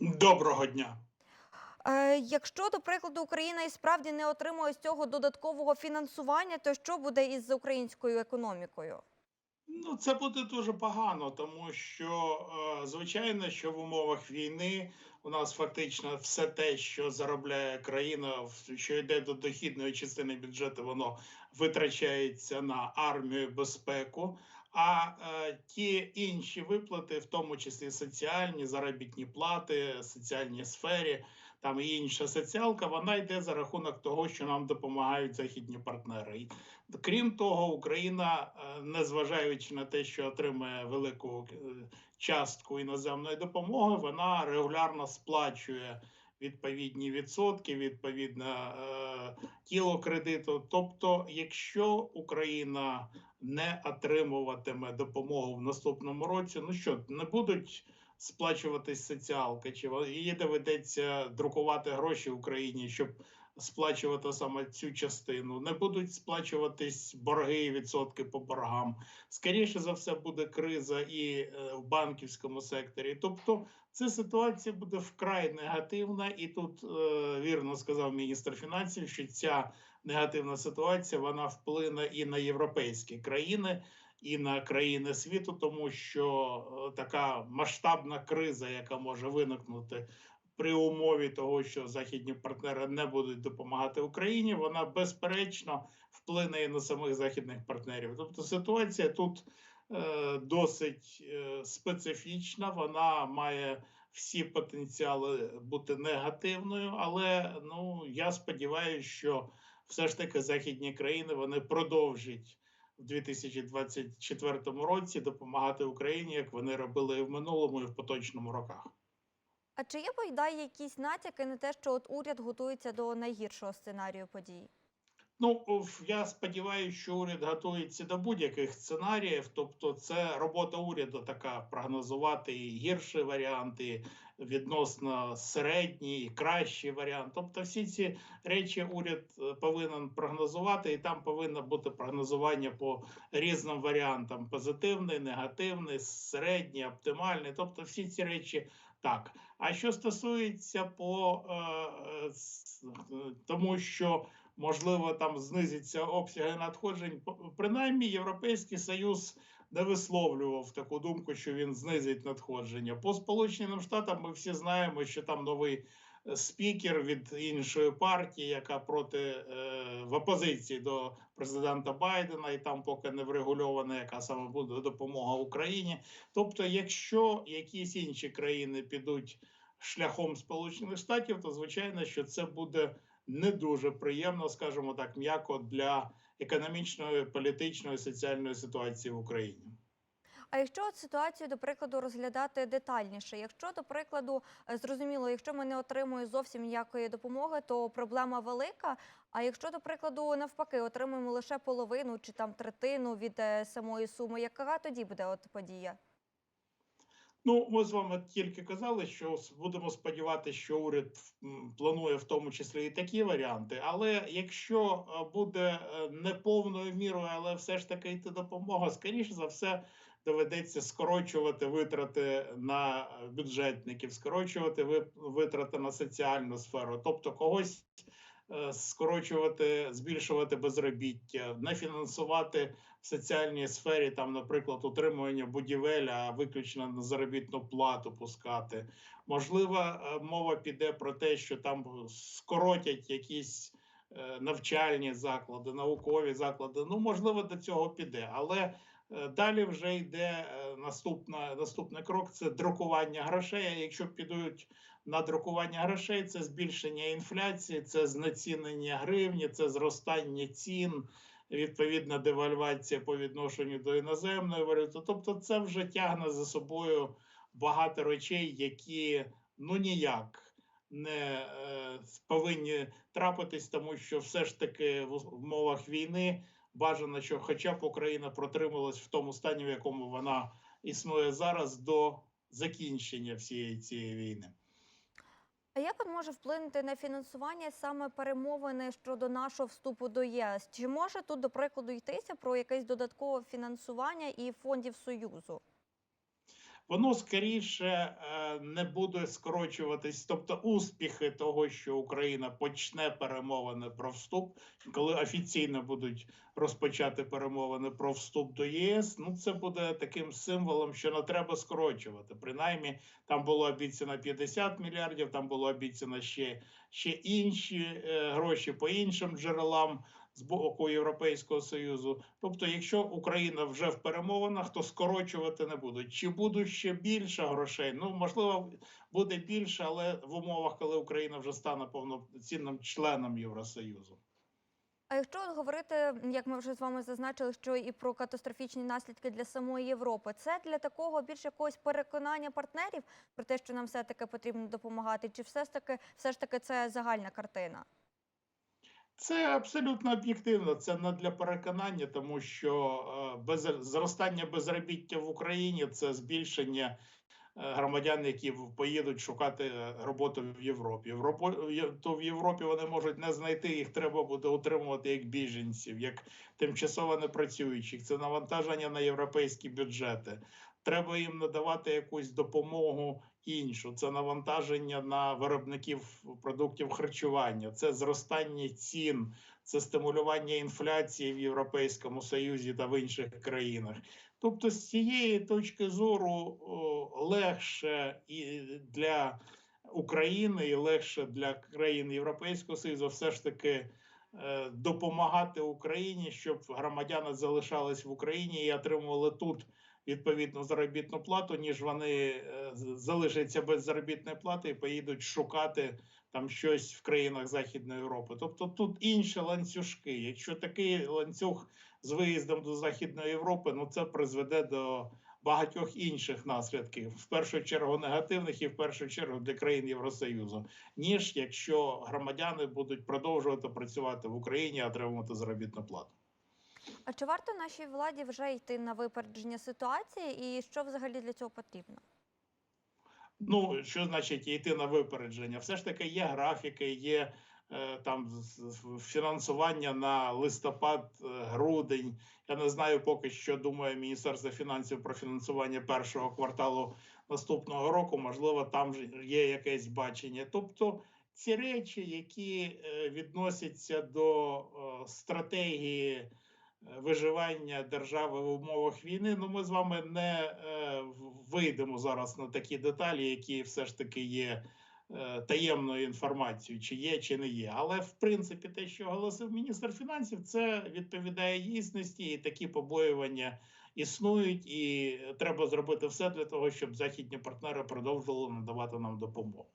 Доброго дня. Е, Якщо, до прикладу, Україна і справді не отримує з цього додаткового фінансування, то що буде із українською економікою? Ну, це буде дуже погано, тому що е, звичайно, що в умовах війни у нас фактично все те, що заробляє країна, що йде до дохідної частини бюджету, воно витрачається на армію, безпеку. А е, ті інші виплати, в тому числі соціальні заробітні плати, соціальній сфері, там і інша соціалка, вона йде за рахунок того, що нам допомагають західні партнери. І Крім того, Україна, е, незважаючи на те, що отримує велику е, частку іноземної допомоги, вона регулярно сплачує відповідні відсотки, відповідно е, тіло кредиту. Тобто, якщо Україна не отримуватиме допомогу в наступному році, ну що не будуть сплачуватись соціалки, чи їй доведеться друкувати гроші Україні, щоб сплачувати саме цю частину, не будуть сплачуватись борги відсотки по боргам. Скоріше за все, буде криза і е, в банківському секторі. Тобто, ця ситуація буде вкрай негативна, і тут е, вірно сказав міністр фінансів, що ця негативна ситуація вона вплине і на європейські країни. І на країни світу, тому що е, така масштабна криза, яка може виникнути при умові того, що західні партнери не будуть допомагати Україні, вона безперечно вплине і на самих західних партнерів. Тобто ситуація тут е, досить е, специфічна, вона має всі потенціали бути негативною, але ну я сподіваюся, що все ж таки західні країни вони продовжать. В 2024 році допомагати Україні, як вони робили і в минулому, і в поточному роках. А чи є бодай якісь натяки на те, що от уряд готується до найгіршого сценарію подій? Ну, я сподіваюся, що уряд готується до будь-яких сценаріїв. Тобто, це робота уряду така прогнозувати і гірші варіанти, відносно середній, кращий варіант. Тобто, всі ці речі уряд е, повинен прогнозувати, і там повинно бути прогнозування по різним варіантам: позитивний, негативний, середній, оптимальний. Тобто, всі ці речі так. А що стосується по е, е, тому, що можливо там знизиться обсяги надходжень. Принаймні, Європейський Союз не висловлював таку думку, що він знизить надходження. По Сполученим Штатам ми всі знаємо, що там новий спікер від іншої партії, яка проти е, в опозиції до президента Байдена, і там поки не врегульована, яка саме буде допомога Україні. Тобто, якщо якісь інші країни підуть шляхом Сполучених Штатів, то звичайно, що це буде не дуже приємно, скажімо так, м'яко для економічної, політичної, соціальної ситуації в Україні. А якщо от ситуацію, до прикладу, розглядати детальніше, якщо, до прикладу, е, зрозуміло, якщо ми не отримуємо зовсім ніякої допомоги, то проблема велика. А якщо, до прикладу, навпаки, отримуємо лише половину чи там третину від е, самої суми, яка тоді буде от подія? Ну, ми з вами тільки казали, що будемо сподіватися, що уряд планує в тому числі і такі варіанти. Але якщо е, буде не повною мірою, але все ж таки йти допомога, скоріше за все доведеться скорочувати витрати на бюджетників, скорочувати витрати на соціальну сферу, тобто когось. е, Скорочувати, збільшувати безробіття, не фінансувати в соціальній сфері, там, наприклад, утримування будівель, а виключно на заробітну плату пускати. Можливо, е, мова піде про те, що там скоротять якісь е, навчальні заклади, наукові заклади. Ну, можливо, до цього піде. Але далі вже йде е, наступна, наступний крок це друкування грошей. Якщо підуть на друкування грошей, це збільшення інфляції, це знецінення гривні, це зростання цін відповідна девальвація по відношенню до іноземної валюти. Тобто, це вже тягне за собою багато речей, які ну ніяк не е, повинні трапитись, тому що все ж таки в умовах війни бажано, що хоча б Україна протрималась в тому стані, в якому вона існує зараз, до закінчення всієї цієї війни. А як може вплинути на фінансування саме перемовини щодо нашого вступу до ЄС? Чи може тут, до прикладу, йтися про якесь додаткове фінансування і фондів Союзу? Воно скоріше е, не буде скорочуватись. Тобто, успіхи того, що Україна почне перемовини про вступ, коли офіційно будуть розпочати перемовини про вступ до ЄС, ну це буде таким символом, що не треба скорочувати. Принаймні, там було обіцяно 50 мільярдів, там було обіцяно ще, ще інші е, гроші по іншим джерелам з боку Європейського Союзу. Тобто, якщо Україна вже в перемовинах, то скорочувати не будуть. Чи будуть ще більше грошей? Ну можливо, буде більше, але в умовах, коли Україна вже стане повноцінним членом Євросоюзу. А якщо говорити, як ми вже з вами зазначили, що і про катастрофічні наслідки для самої Європи, це для такого більш якогось переконання партнерів про те, що нам все таки потрібно допомагати, чи все ж таки, все ж таки це загальна картина? Це абсолютно об'єктивно. Це не для переконання, тому що е, без зростання безробіття в Україні це збільшення е, громадян, які поїдуть шукати е, роботу в Європі. Європу то в Європі вони можуть не знайти. Їх треба буде утримувати як біженців, як тимчасово непрацюючих. Це навантаження на європейські бюджети. Треба їм надавати якусь допомогу іншу. Це навантаження на виробників продуктів харчування, це зростання цін, це стимулювання інфляції в Європейському Союзі та в інших країнах. Тобто, з цієї точки зору легше і для України, і легше для країн Європейського Союзу все ж таки е, допомагати Україні, щоб громадяни залишались в Україні і отримували тут відповідну заробітну плату, ніж вони е, залишаться без заробітної плати і поїдуть шукати там щось в країнах Західної Європи. Тобто тут інші ланцюжки. Якщо такий ланцюг з виїздом до Західної Європи, ну це призведе до багатьох інших наслідків, в першу чергу негативних і в першу чергу для країн Євросоюзу, ніж якщо громадяни будуть продовжувати працювати в Україні, отримувати заробітну плату. А чи варто нашій владі вже йти на випередження ситуації, і що взагалі для цього потрібно? Ну, що значить йти на випередження? Все ж таки є графіки, є е, там фінансування на листопад, е, грудень. Я не знаю поки що думає Міністерство фінансів про фінансування першого кварталу наступного року. Можливо, там є якесь бачення. Тобто ці речі, які е, відносяться до стратегії виживання держави в умовах війни. Ну, ми з вами не е, вийдемо зараз на такі деталі, які все ж таки є е, таємною інформацією, чи є, чи не є. Але в принципі, те, що оголосив міністр фінансів, це відповідає дійсності, і такі побоювання існують, і треба зробити все для того, щоб західні партнери продовжували надавати нам допомогу.